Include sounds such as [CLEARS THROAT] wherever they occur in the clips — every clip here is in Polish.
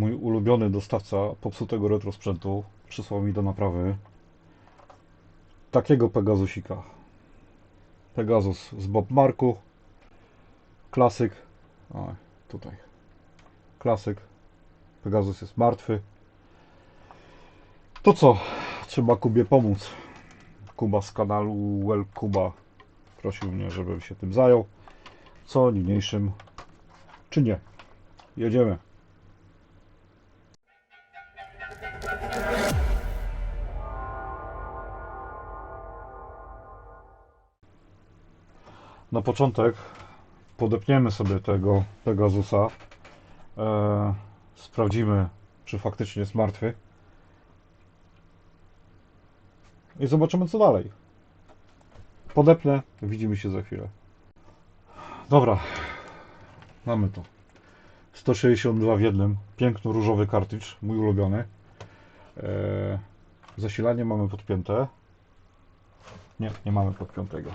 Mój ulubiony dostawca popsutego retro sprzętu przysłał mi do naprawy takiego Pegasusika. Pegasus z Bob Marku. Klasyk. O, tutaj. Klasyk. Pegasus jest martwy. To co? Trzeba Kubie pomóc. Kuba z kanału Well Kuba prosił mnie, żebym się tym zajął. Co niniejszym czy nie. Jedziemy. Na początek podepniemy sobie tego Pegasusa. E, sprawdzimy, czy faktycznie jest martwy. I zobaczymy, co dalej. Podepnę, widzimy się za chwilę. Dobra, mamy to. 162 w jednym. Piękny różowy kartridż, mój ulubiony. E, zasilanie mamy podpięte. Nie, nie mamy podpiętego.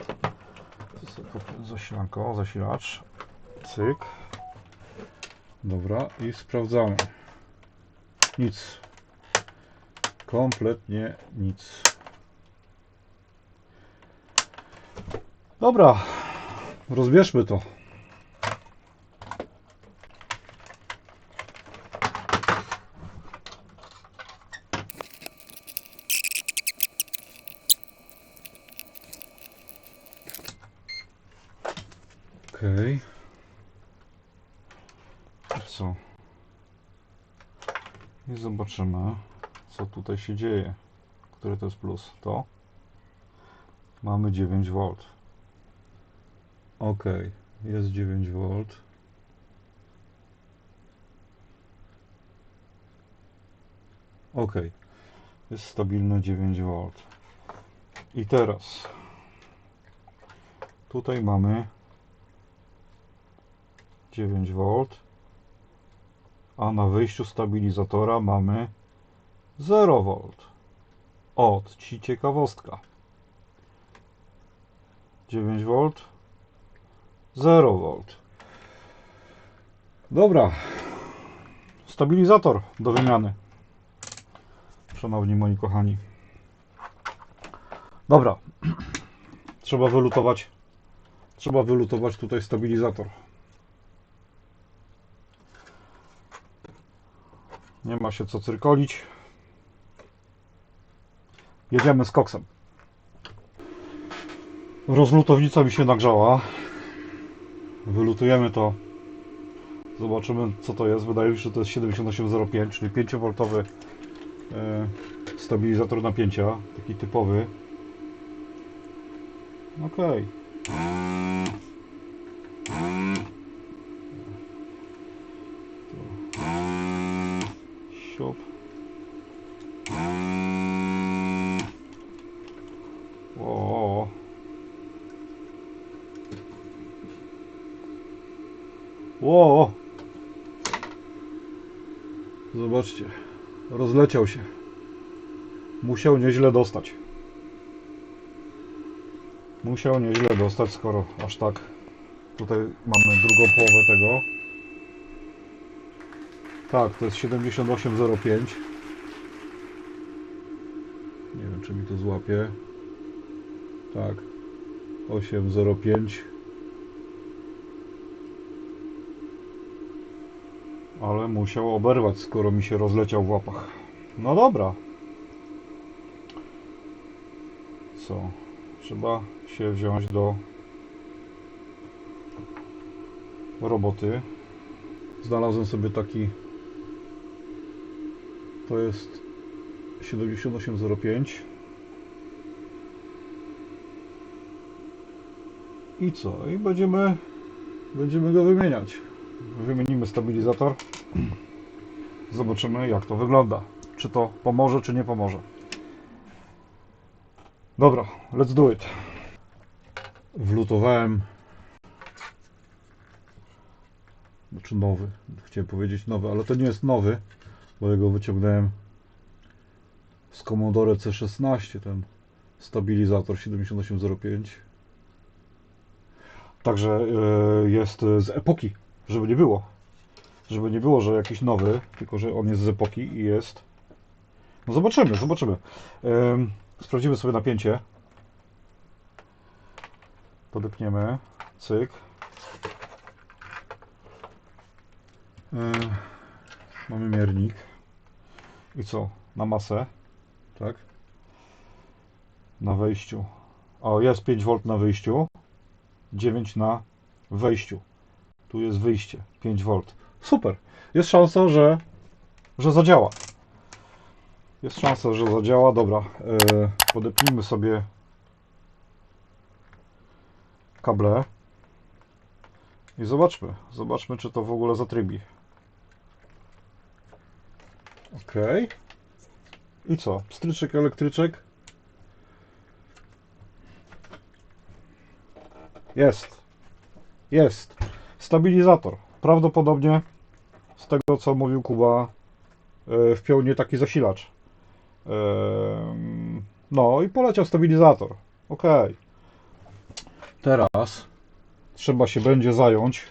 Zasilanko, zasilacz. Cyk. Dobra, i sprawdzamy. Nic. Kompletnie nic. Dobra, rozbierzmy to. Okej. I Co? I zobaczymy, co tutaj się dzieje. Który to jest plus? To? Mamy 9V. Ok, jest 9V. Ok, jest stabilne 9V. I teraz tutaj mamy 9V, a na wyjściu stabilizatora mamy 0V. O, ci ciekawostka. 9V, 0V. Dobra. Stabilizator do wymiany. Szanowni moi kochani. Dobra. [CLEARS THROAT] Trzeba wylutować. Trzeba wylutować tutaj stabilizator. Nie ma się co cyrkolić. Jedziemy z koksem. Rozlutownica mi się nagrzała. Wylutujemy to. Zobaczymy co to jest. Wydaje mi się, że to jest 7805, czyli 5V e, stabilizator napięcia. Taki typowy. Okej. Siup. Rozleciał się. Musiał nieźle dostać. Musiał nieźle dostać, skoro aż tak. Tutaj mamy drugą połowę tego. Tak, to jest 7805. Nie wiem, czy mi to złapie. Tak. 805. Ale musiał oberwać, skoro mi się rozleciał w łapach. No dobra. Co? Trzeba się wziąć do roboty. Znalazłem sobie taki to jest 7805 i co? I będziemy będziemy go wymieniać wymienimy stabilizator [CLEARS THROAT] zobaczymy jak to wygląda czy to pomoże czy nie pomoże. Dobra let's do it. Wlutowałem. Znaczy nowy. Chciałem powiedzieć nowy ale to nie jest nowy bo ja go wyciągnąłem z Commodore C16 ten stabilizator 7805 także e, jest z epoki żeby nie było. Żeby nie było, że jakiś nowy, tylko że on jest z epoki i jest. No zobaczymy, zobaczymy. Ym, sprawdzimy sobie napięcie. Podepniemy. Cyk. Yy, mamy miernik. I co? Na masę. Tak? Na wejściu. O, jest 5V na wyjściu. 9 na wejściu. Tu jest wyjście. 5V. Super. Jest szansa, że, że zadziała. Jest szansa, że zadziała. Dobra. Yy, podepnijmy sobie kable. I zobaczmy. Zobaczmy, czy to w ogóle zatrybi. Ok. I co? Pstryczek, elektryczek. Jest. Jest. Stabilizator. Prawdopodobnie z tego co mówił Kuba e, wpiął nie taki zasilacz. No i poleciał stabilizator. Ok. Teraz trzeba się będzie zająć.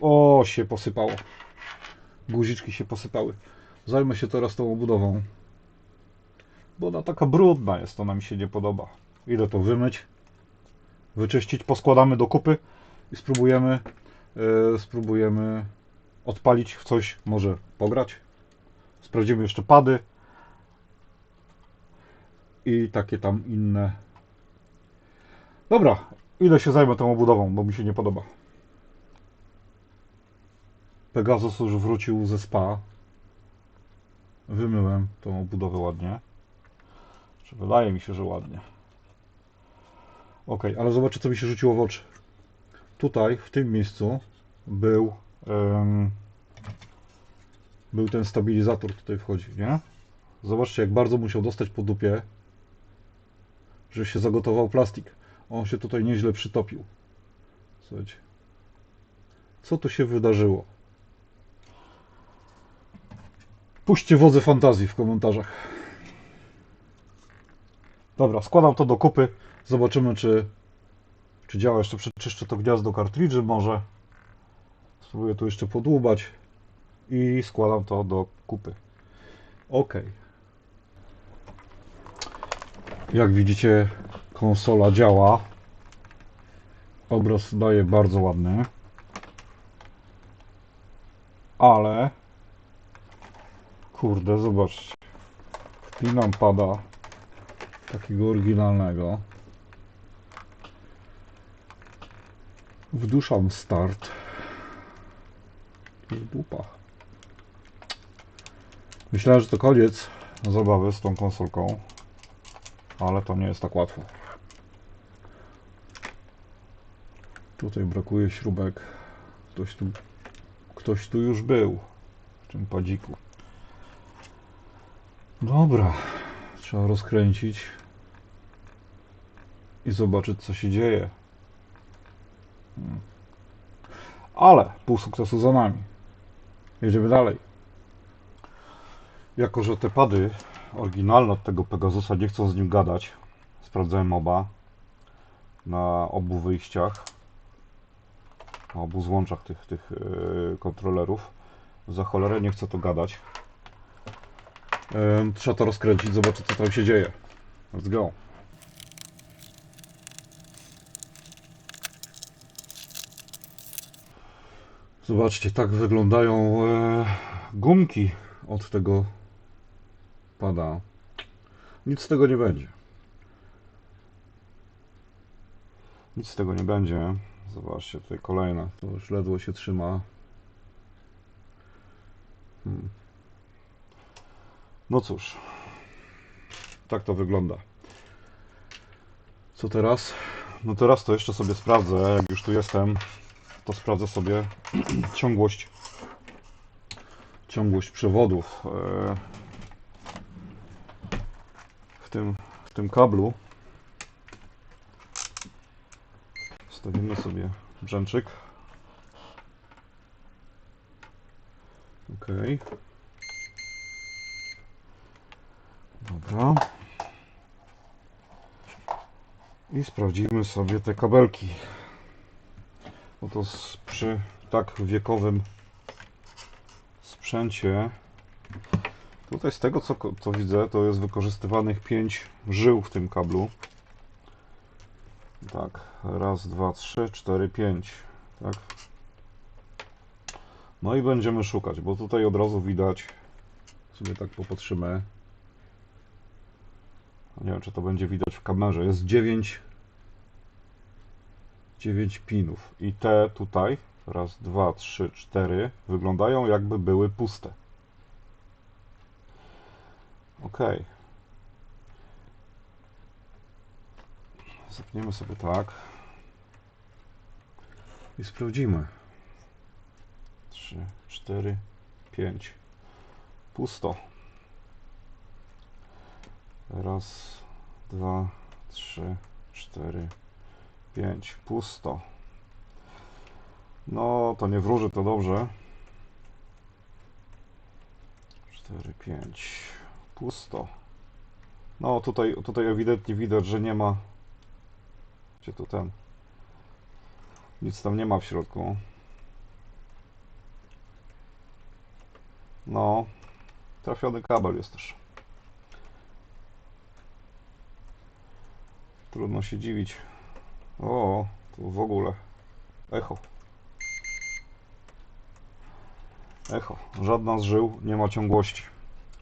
O, się posypało. Guziczki się posypały. Zajmę się teraz tą obudową. Bo ona taka brudna jest, ona mi się nie podoba. Idę to wymyć, wyczyścić, poskładamy do kupy i spróbujemy, e, spróbujemy odpalić w coś, może pograć. Sprawdzimy jeszcze pady i takie tam inne. Dobra, idę się zajmę tą obudową, bo mi się nie podoba. Pegasus już wrócił ze spa. Wymyłem tą obudowę ładnie. Wydaje mi się, że ładnie. Ok, ale zobaczcie, co mi się rzuciło w oczy. Tutaj, w tym miejscu, był em, był ten stabilizator, tutaj wchodzi, nie? Zobaczcie, jak bardzo musiał dostać po dupie, że się zagotował plastik. On się tutaj nieźle przytopił. Słuchajcie. Co tu się wydarzyło? Puśćcie wodze fantazji w komentarzach. Dobra, składam to do kupy. Zobaczymy, czy, czy działa. Jeszcze przeczyszczę to gniazdo kartridży może. Spróbuję tu jeszcze podłubać. I składam to do kupy. Ok. Jak widzicie, konsola działa. Obraz daje bardzo ładny. Ale Kurde, zobaczcie. Wpinam pada takiego oryginalnego. Wduszam start. I dupa. Myślałem, że to koniec zabawy z tą konsolką, ale to nie jest tak łatwo. Tutaj brakuje śrubek. Ktoś tu, ktoś tu już był w tym padziku. Dobra, trzeba rozkręcić i zobaczyć, co się dzieje. Hmm. Ale pół sukcesu za nami. Jedziemy dalej. Jako, że te pady oryginalne od tego Pegasusa nie chcą z nim gadać, sprawdzałem oba na obu wyjściach, na obu złączach tych, tych yy, kontrolerów. Za cholerę nie chce to gadać. Trzeba to rozkręcić, zobaczyć co tam się dzieje. Let's go. Zobaczcie, tak wyglądają e, gumki od tego pada. Nic z tego nie będzie. Nic z tego nie będzie. Zobaczcie, tutaj kolejna. To już ledwo się trzyma. Hmm. No cóż, tak to wygląda. Co teraz? No teraz to jeszcze sobie sprawdzę, jak już tu jestem, to sprawdzę sobie [CLEARS THROAT] ciągłość ciągłość przewodów e, tym, w tym kablu. Stawimy sobie brzęczyk. Okej. Dobra. I sprawdzimy sobie te kabelki. Bo to z, przy tak wiekowym sprzęcie. Tutaj z tego co, co widzę, to jest wykorzystywanych 5 żył w tym kablu. Tak, raz, dwa, trzy, cztery, pięć. Tak. No i będziemy szukać, bo tutaj od razu widać, sobie tak popatrzymy. Nie wiem, czy to będzie widać w kamerze. Jest 9 9 pinów. I te tutaj, raz, dwa, trzy, cztery, wyglądają jakby były puste. Ok. Zapniemy sobie tak. I sprawdzimy. 3, 4, 5. Pusto. Raz, dwa, trzy, cztery, pięć. Pusto. No, to nie wróży, to dobrze. Cztery, pięć. Pusto. No, tutaj, tutaj ewidentnie widać, że nie ma. Gdzie tu ten? Nic tam nie ma w środku. No, trafiony kabel jest też. Trudno się dziwić. O, tu w ogóle echo. Echo. Żadna z żył nie ma ciągłości.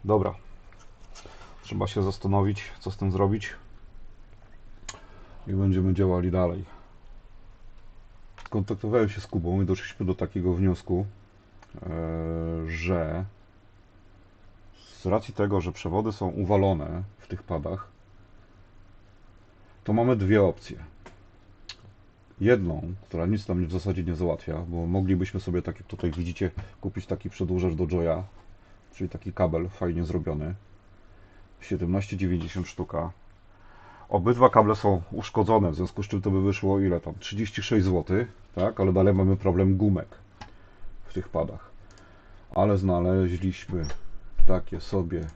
Dobra. Trzeba się zastanowić, co z tym zrobić. I będziemy działali dalej. Skontaktowałem się z Kubą i doszliśmy do takiego wniosku, e, że z racji tego, że przewody są uwalone w tych padach, to mamy dwie opcje. Jedną, która nic nam w zasadzie nie załatwia, bo moglibyśmy sobie, tak jak tutaj widzicie, kupić taki przedłużacz do Joya, czyli taki kabel fajnie zrobiony. 17,90 sztuka. Obydwa kable są uszkodzone, w związku z czym to by wyszło ile tam? 36 zł, tak? Ale dalej mamy problem gumek w tych padach. Ale znaleźliśmy takie sobie,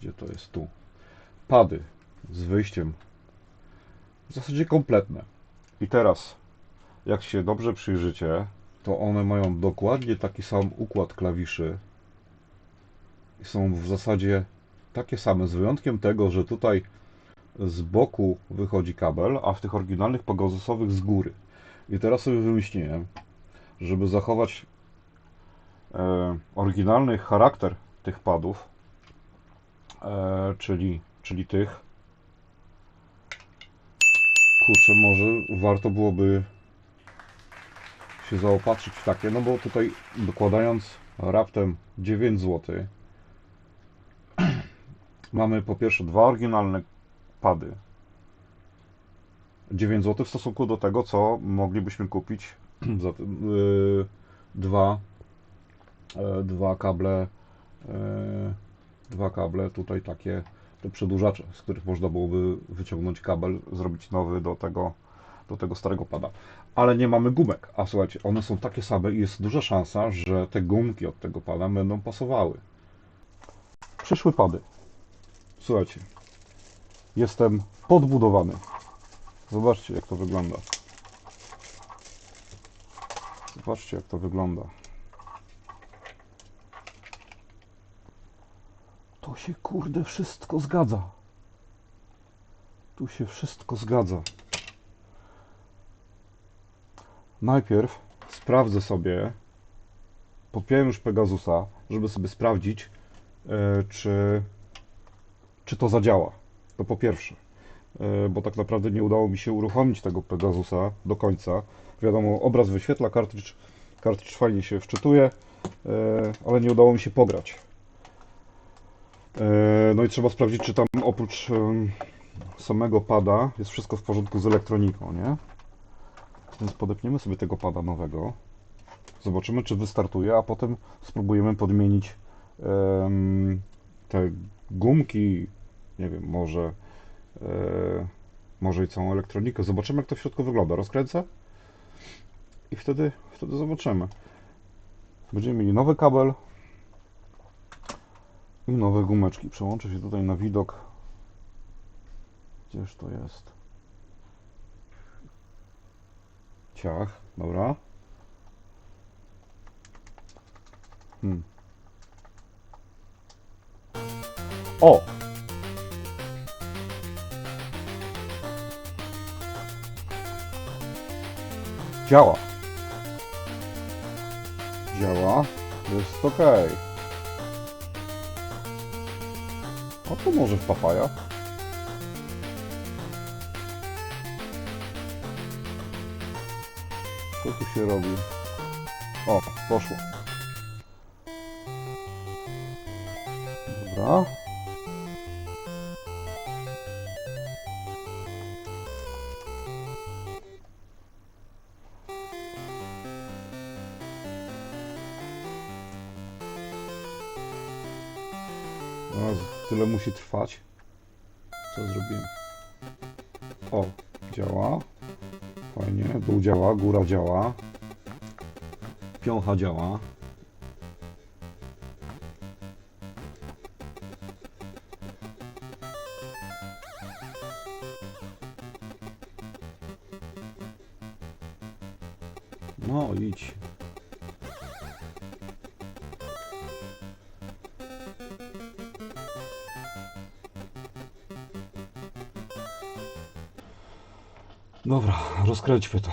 gdzie to jest tu, pady z wyjściem w zasadzie kompletne. I teraz, jak się dobrze przyjrzycie, to one mają dokładnie taki sam układ klawiszy i są w zasadzie takie same, z wyjątkiem tego, że tutaj z boku wychodzi kabel, a w tych oryginalnych Pegasusowych z góry. I teraz sobie wymyśliłem, żeby zachować e, oryginalny charakter tych padów, e, czyli, czyli tych, kurczę, może warto byłoby się zaopatrzyć w takie, no bo tutaj dokładając raptem 9 zł mamy po pierwsze dwa oryginalne pady 9 zł w stosunku do tego, co moglibyśmy kupić [CLEARS THROAT] za te, yy, dwa e, dwa kable e, dwa kable tutaj takie te przedłużacze, z których można byłoby wyciągnąć kabel, zrobić nowy do tego do tego starego pada. Ale nie mamy gumek, a słuchajcie, one są takie same i jest duża szansa, że te gumki od tego pada będą pasowały. Przyszły pady. Słuchajcie, jestem podbudowany. Zobaczcie, jak to wygląda. Zobaczcie, jak to wygląda. To się kurde wszystko zgadza. Tu się wszystko zgadza. Najpierw sprawdzę sobie. Podpiąłem już Pegasusa, żeby sobie sprawdzić, e, czy, czy to zadziała. To po pierwsze. E, Bo tak naprawdę nie udało mi się uruchomić tego Pegasusa do końca. Wiadomo, obraz wyświetla, kartridż, kartridż fajnie się wczytuje, e, ale nie udało mi się pograć. E, No i trzeba sprawdzić, czy tam oprócz samego pada jest wszystko w porządku z elektroniką, nie? Więc podepniemy sobie tego pada nowego. Zobaczymy, czy wystartuje, a potem spróbujemy podmienić te gumki, nie wiem, może, e, może i całą elektronikę. Zobaczymy, jak to w środku wygląda. Rozkręcę i wtedy, wtedy zobaczymy. Będziemy mieli nowy kabel i nowe gumeczki. Przełączę się tutaj na widok. Gdzież to jest? Ciach, dobra. Hmm. O! Działa. Działa. Jest ok. A to może w papaja? Co tu się robi? O, poszło. Dobra. No, tyle musi trwać. Co zrobimy? O, działa. Fajnie. Dół działa, góra działa. Piącha działa. Rozkręćmy to.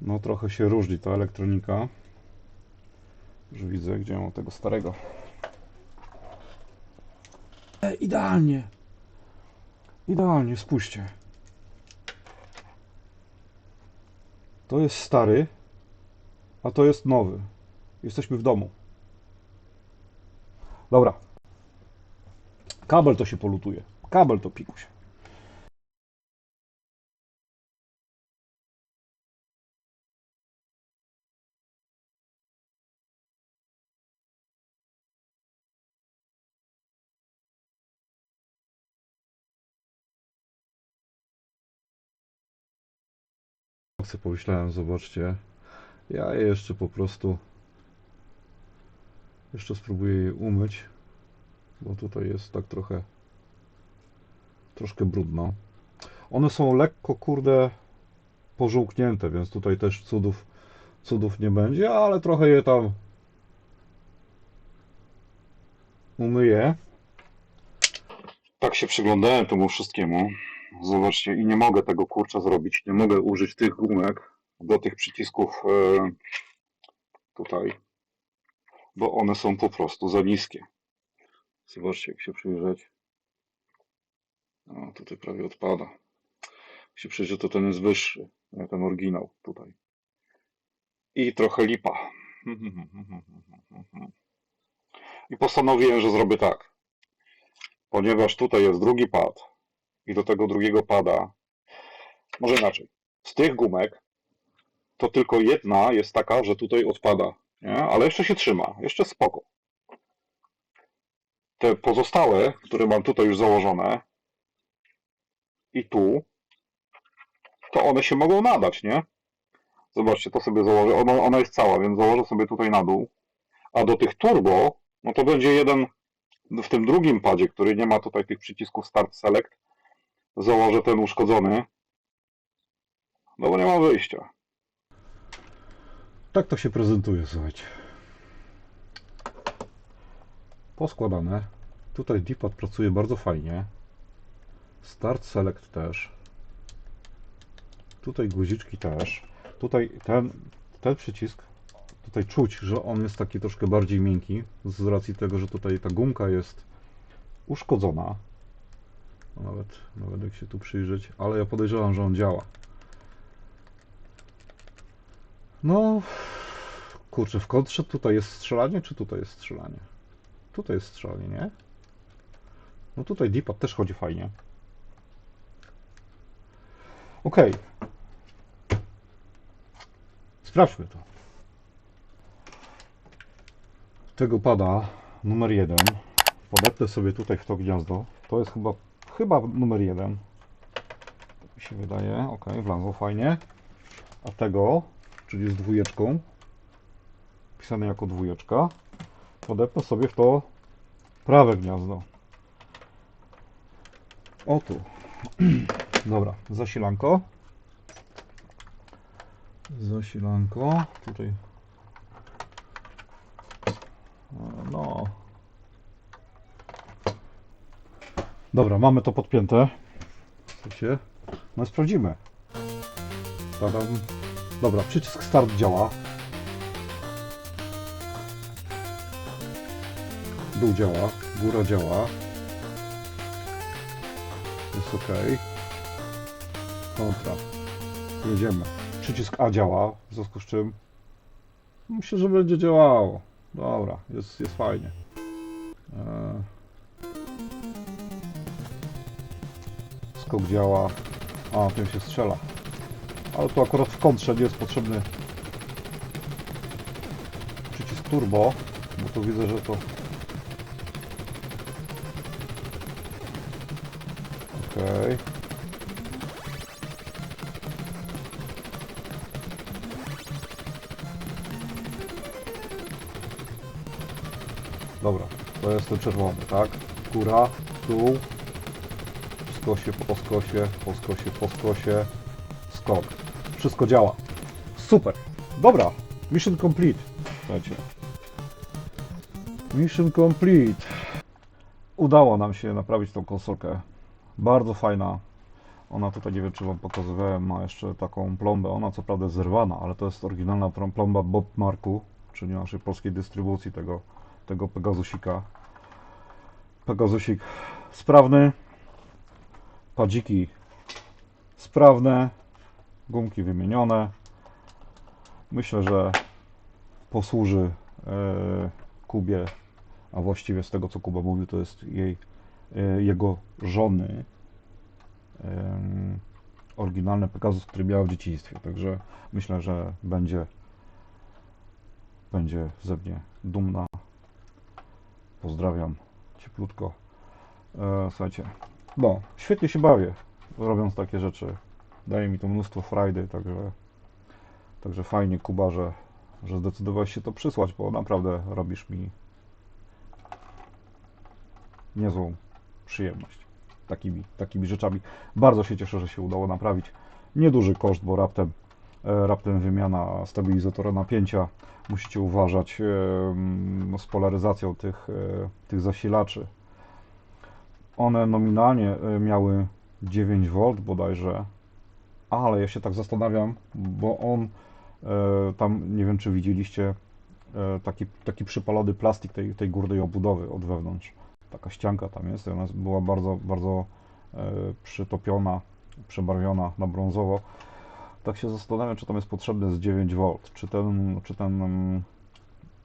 No trochę się różni ta elektronika. Widzę, gdzie mam tego starego. E, idealnie. Idealnie, spójrzcie. To jest stary, a to jest nowy. Jesteśmy w domu. Dobra. Kabel to się polutuje. Kabel to pikuś. Sobie pomyślałem, zobaczcie, ja je jeszcze po prostu jeszcze spróbuję je umyć, bo tutaj jest tak trochę troszkę brudno. One są lekko, kurde, pożółknięte, więc tutaj też cudów, cudów nie będzie, ale trochę je tam umyję. Tak się przyglądałem temu wszystkiemu. Zobaczcie, i nie mogę tego kurcza zrobić. Nie mogę użyć tych gumek do tych przycisków e, tutaj, bo one są po prostu za niskie. Zobaczcie, jak się przyjrzeć. O, tutaj prawie odpada. Jak się przyjrzy, to ten jest wyższy, ten oryginał tutaj. I trochę lipa. I postanowiłem, że zrobię tak. Ponieważ tutaj jest drugi pad, i do tego drugiego pada. Może inaczej. Z tych gumek to tylko jedna jest taka, że tutaj odpada, nie? ale jeszcze się trzyma, jeszcze spoko. Te pozostałe, które mam tutaj już założone i tu, to one się mogą nadać, nie? Zobaczcie, to sobie założę. Ona, ona jest cała, więc założę sobie tutaj na dół. A do tych turbo, no to będzie jeden w tym drugim padzie, który nie ma tutaj tych przycisków Start Select, założę ten uszkodzony. No bo nie ma wyjścia. Tak to się prezentuje, słuchajcie. Poskładane. Tutaj D-pad pracuje bardzo fajnie. Start Select też. Tutaj guziczki też. Tutaj ten, ten przycisk, tutaj czuć, że on jest taki troszkę bardziej miękki, z racji tego, że tutaj ta gumka jest uszkodzona. Nawet, nawet jak się tu przyjrzeć, ale ja podejrzewam, że on działa. No, kurczę, w kontrze tutaj jest strzelanie, czy tutaj jest strzelanie? Tutaj jest strzelanie, nie? No tutaj D-pad też chodzi fajnie. Okej. Sprawdźmy to. Tego pada numer jeden Podepnę sobie tutaj w to gniazdo. To jest chyba, chyba numer jeden. Tak mi się wydaje. Ok, wlazło fajnie. A tego, czyli z dwójeczką, pisane jako dwójeczka, podepnę sobie w to prawe gniazdo. O tu. [CLEARS THROAT] Dobra, zasilanko. Zasilanko. Tutaj. E, No. Dobra, mamy to podpięte. Słuchajcie. No i sprawdzimy. Tadam. Dobra, przycisk start działa. Dół działa, góra działa. Jest ok. Kontra. Jedziemy. Przycisk A działa, w związku z czym myślę, że będzie działało. Dobra, jest, jest fajnie. Eee. Skok działa. A, tym się strzela. Ale tu akurat w kontrze nie jest potrzebny przycisk turbo, bo tu widzę, że to Okej. Dobra, to jest ten czerwony, tak? Góra, dół, skosie, po skosie, po skosie, po skosie, skok. Wszystko działa. Super. Dobra, mission complete. Słuchajcie. Mission complete. Udało nam się naprawić tą konsolkę. Bardzo fajna. Ona tutaj, nie wiem czy Wam pokazywałem, ma jeszcze taką plombę. Ona co prawda jest zerwana, ale to jest oryginalna plomba Bob Marku, czyli naszej polskiej dystrybucji tego, tego Pegasusika. Pegasusik sprawny, padziki sprawne, gumki wymienione. Myślę, że posłuży e, Kubie, a właściwie z tego co Kuba mówił, to jest jej, e, jego żony em, oryginalny Pegasus, który miała w dzieciństwie. Także myślę, że będzie będzie ze mnie dumna. Pozdrawiam cieplutko. E, słuchajcie, no, świetnie się bawię robiąc takie rzeczy. Daje mi to mnóstwo frajdy, także, także fajnie Kuba, że, że zdecydowałeś się to przysłać, bo naprawdę robisz mi niezłą przyjemność takimi, takimi rzeczami. Bardzo się cieszę, że się udało naprawić. Nieduży koszt, bo raptem, e, raptem wymiana stabilizatora napięcia. Musicie uważać z polaryzacją tych, e, tych zasilaczy. One nominalnie e, miały 9V bodajże, ale ja się tak zastanawiam, bo on e, tam, nie wiem czy widzieliście, e, taki, taki przypalony plastik tej, tej górnej obudowy od wewnątrz. Taka ścianka tam jest, ona była bardzo, bardzo przytopiona, przebarwiona na brązowo. Tak się zastanawiam, czy tam jest potrzebny z 9V, czy ten, czy ten mm,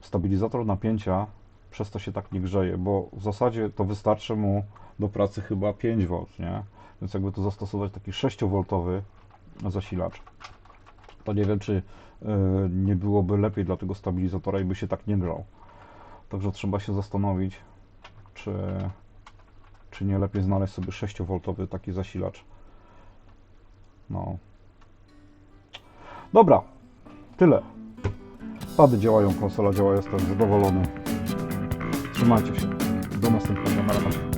stabilizator napięcia przez to się tak nie grzeje, bo w zasadzie to wystarczy mu do pracy chyba 5V, nie? Więc jakby tu zastosować taki 6V zasilacz, to nie wiem, czy e, nie byłoby lepiej dla tego stabilizatora i by się tak nie grał. Także trzeba się zastanowić, czy, czy nie lepiej znaleźć sobie 6V taki zasilacz. No. Dobra, tyle. Pady działają, konsola działa, jestem zadowolony. Trzymajcie się. Do następnego. Na razie.